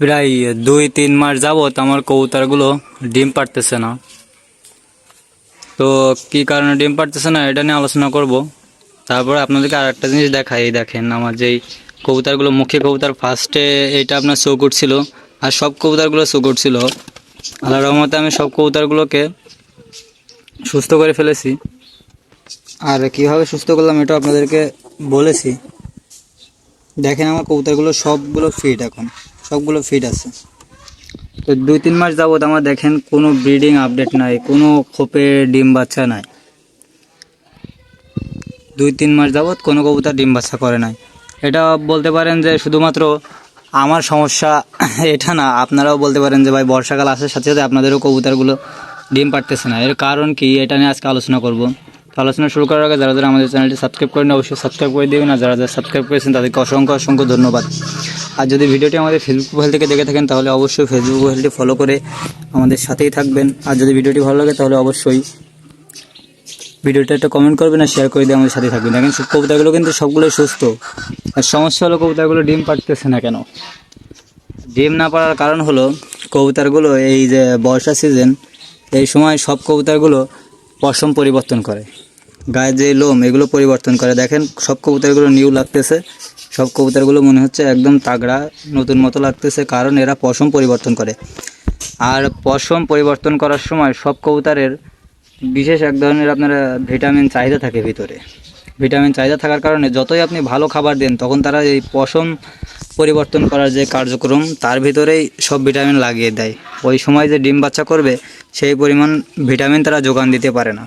প্রায় দুই, তিন মাস যাবত আমার কবুতরগুলো ডিম পারতেছে না। তো কি কারণে ডিম পারতেছে না এটা নিয়ে আলোচনা করব। তারপরে আপনাদেরকে আর একটা জিনিস দেখাই দেখেন আমার যেই কবুতরগুলো, মুখে কবুতর ফার্স্টে এটা আপনার চৌকুট ছিল আর সব কবুতরগুলো চৌকুট ছিল আল্লাহ রহমতে আমি সব কবুতরগুলোকে সুস্থ করে ফেলেছি। আর কীভাবে সুস্থ করলাম এটা আপনাদেরকে বলেছি। দেখেন আমার কবুতরগুলো সবগুলো ফিট এখন। সবগুলো ফিট আছে। তো দুই তিন মাস যাবত আমার দেখেন কোনো ব্রিডিং আপডেট নাই, কোনো খোপে ডিম বাচ্চা নাই। দুই তিন মাস যাবত কোনো কবুতর ডিম বাচ্চা করে নাই। এটা বলতে পারেন যে শুধুমাত্র আমার সমস্যা এটা না, আপনারাও বলতে পারেন যে ভাই বর্ষাকাল আসার সাথে সাথে আপনাদেরও কবুতরগুলো ডিম পারতেছে না। এর কারণ কি, এটা নিয়ে আজকে আলোচনা করব। তো আলোচনা শুরু করার আগে যারা যারা আমাদের চ্যানেলটি সাবস্ক্রাইব করেন অবশ্যই সাবস্ক্রাইব করে দেবেন। আর যারা যারা সাবস্ক্রাইব করেছেন, তাদেরকে অসংখ্য অসংখ্য ধন্যবাদ। আর যদি ভিডিওটি আমাদের ফেসবুক প্রোফাইল থেকে দেখে থাকেন, তাহলে অবশ্যই ফেসবুক প্রোফাইলটি ফলো করে আমাদের সাথেই থাকবেন। আর যদি ভিডিওটি ভালো লাগে, তাহলে অবশ্যই ভিডিওটা একটা কমেন্ট করবেন আর শেয়ার করে দিয়ে আমাদের সাথে থাকবেন। দেখেন সব কবুতরগুলো কিন্তু সবগুলোই সুস্থ। আর সমস্যা হলো কবিতাগুলো ডিম পাড়তেছে না কেন? ডিম না পাড়ার কারণ হলো কবুতরগুলো এই যে বর্ষা সিজন এই সময় সব কবুতরগুলো পশম পরিবর্তন করে। গায়ের যে লোম, এগুলো পরিবর্তন করে। দেখেন, সব কবুতরগুলো নিউ লাগতেছে। সব কবুতরগুলো মনে হচ্ছে একদম তাগড়া, নতুন মতো লাগতেছে, কারণ এরা পশম পরিবর্তন করে। আর পশম পরিবর্তন করার সময় সব কবুতরের বিশেষ এক ধরনের আপনার ভিটামিন চাহিদা থাকে ভিতরে। ভিটামিন চাহিদা থাকার কারণে যতই আপনি ভালো খাবার দেন, তখন তারা এই পশম পরিবর্তন করার যে কার্যক্রম, তার ভিতরেই সব ভিটামিন লাগিয়ে দেয়। ওই সময় যে ডিম বাচ্চা করবে, সেই পরিমাণ ভিটামিন তারা যোগান দিতে পারে না।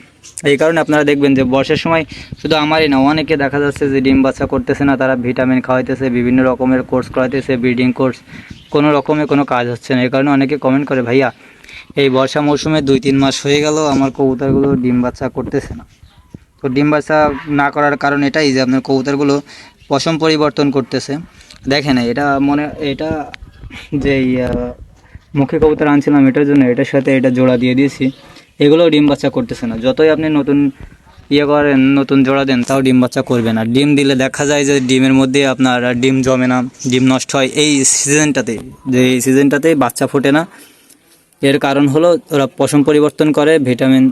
এই কারণে আপনারা দেখবেন যে বর্ষার সময় শুধু আমারই না, অনেকে দেখা যাচ্ছে যে ডিম বাচ্চা করতেছে না, তারা ভিটামিন খাওয়াইতেছে, বিভিন্ন রকমের কোর্স করাইতেছে, ব্রিডিং কোর্স, কোনো রকমে কোনো কাজ হচ্ছে না। এই কারণে অনেকে কমেন্ট করে, ভাইয়া, এই বর্ষা মৌসুমে দুই তিন মাস হয়ে গেল, আমার কবুতরগুলো ডিম বাচ্চা করতেছে না। তো ডিম বাচ্চা না করার কারণ এটাই যে আপনার কবুতরগুলো পশম পরিবর্তন করতেছে। দেখেন এটা মনে, এটা যে মুখে কবুতর আনছিলাম এটার জন্য, এটার সাথে এটা জোড়া দিয়ে দিয়েছি। এগুলো ডিম বাচ্চা করতেছে না। যতই আপনি নতুন ইয়ে করেন, নতুন জোড়া দেন, তাও ডিম বাচ্চা করবে না। ডিম দিলে দেখা যায় যে ডিমের মধ্যে আপনার ডিম জমে না, ডিম নষ্ট হয়। এই সিজনটাতে যে এই সিজনটাতেই বাচ্চা ফোটে না। এর কারণ হলো, ওরা পশম পরিবর্তন করে, ভিটামিন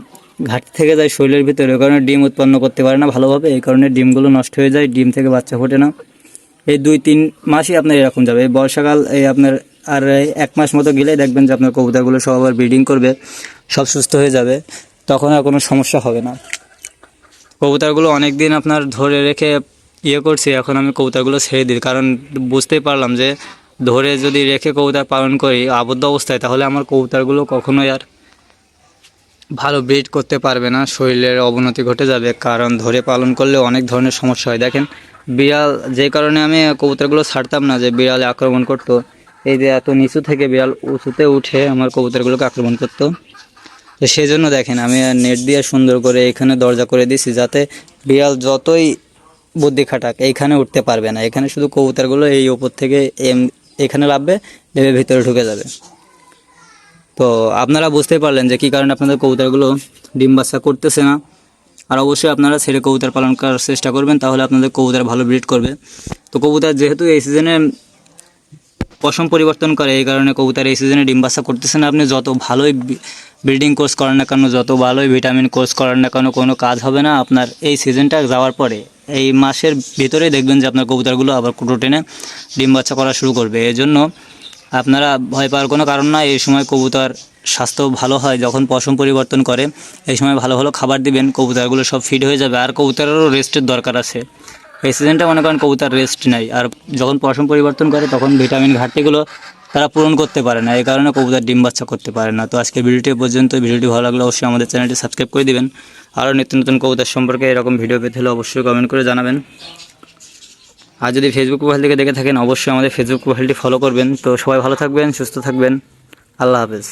ঘাটতি থেকে যায় শরীরের ভিতরে। ওই কারণে ডিম উৎপন্ন করতে পারে না ভালোভাবে, এই কারণে ডিমগুলো নষ্ট হয়ে যায়, ডিম থেকে বাচ্চা ফোটে না। এই দুই, তিন মাসই আপনার এরকম যাবে। এই বর্ষাকাল, এই আপনার আর এক মাস মতো গেলেই দেখবেন যে আপনার কবুতরগুলো সব আবার ব্রিডিং করবে, সব সুস্থ হয়ে যাবে, তখন আর কোনো সমস্যা হবে না। কবুতরগুলো অনেক দিন আপনার ধরে রেখে ইয়ে করছি, এখন আমি কবুতরগুলো ছেড়ে দিই, কারণ বুঝতেই পারলাম যে ধরে যদি রেখে কবুতর পালন করি আবদ্ধ অবস্থায়, তাহলে আমার কবুতরগুলো কখনোই আর ভালো ব্রিড করতে পারবে না, শরীরের অবনতি ঘটে যাবে, কারণ ধরে পালন করলে অনেক ধরনের সমস্যা হয়। দেখেন, বিড়াল, যে কারণে আমি কবুতরগুলো ছাড়তাম না যে বিড়ালে আক্রমণ করতো, এই যে এত নিচু থেকে বিড়াল উঁচুতে উঠে আমার কবুতরগুলোকে আক্রমণ করতো। তো সেই জন্য দেখেন, আমি নেট দিয়ে সুন্দর করে এখানে দরজা করে দিয়েছি যাতে বিড়াল যতই বুদ্ধি খাটাক, এইখানে উঠতে পারবে না। এখানে শুধু কবুতরগুলো এই ওপর থেকে এম, এখানে লাভবে নেমে ভিতরে ঢুকে যাবে। তো আপনারা বুঝতে পারলেন যে কী কারণে আপনাদের কবুতরগুলো ডিম বাচ্চা করতেছে না। আর অবশ্যই আপনারা ছেড়ে কবুতর পালন করার চেষ্টা করবেন, তাহলে আপনাদের কবুতর ভালো ব্রিড করবে। তো কবুতর যেহেতু এই সিজনে পশম পরিবর্তন করে, এই কারণে কবুতর এই সিজনে ডিম বাচ্চা করতেছে না। আপনি যত ভালোই ব্রিডিং কোর্স করেন না কেন, যত ভালোই ভিটামিন কোর্স করেন না কেন, কোনো কাজ হবে না। আপনার এই সিজনটা যাওয়ার পরে, এই মাসের ভিতরেই দেখবেন যে আপনার কবুতরগুলো আবার কুটো টেনে ডিম বাচ্চা করা শুরু করবে। এই জন্য আপনারা ভয় পাওয়ার কোনো কারণ না, এই সময় কবুতর স্বাস্থ্য ভালো হয়, যখন পশম পরিবর্তন করে, এই সময় ভালো ভালো খাবার দিবেন, কবুতরগুলো সব ফিট হয়ে যাবে, আর কবুতরেরও রেস্টের দরকার আছে। এই সিজনটা মনে করেন কবুতর রেস্ট নেই, আর যখন পশম পরিবর্তন করে, তখন ভিটামিন ঘাটতিগুলো তারা পূরণ করতে পারে না, এই কারণে কবুতর ডিম বাচ্চা করতে পারে না। তো আজকে ভিডিওটি পর্যন্ত, ভিডিওটি ভালো লাগলে অবশ্যই আমাদের চ্যানেলটি সাবস্ক্রাইব করে দিবেন। আরও নিত্য নতুন কবুতর সম্পর্কে এরকম ভিডিও পেতে হলে অবশ্যই কমেন্ট করে জানাবেন। আর যদি ফেসবুক প্রোফাইল থেকে দেখে থাকেন, অবশ্যই আমাদের ফেসবুক প্রোফাইলটি ফলো করবেন। তো সবাই ভালো থাকবেন, সুস্থ থাকবেন। আল্লাহ হাফেজ।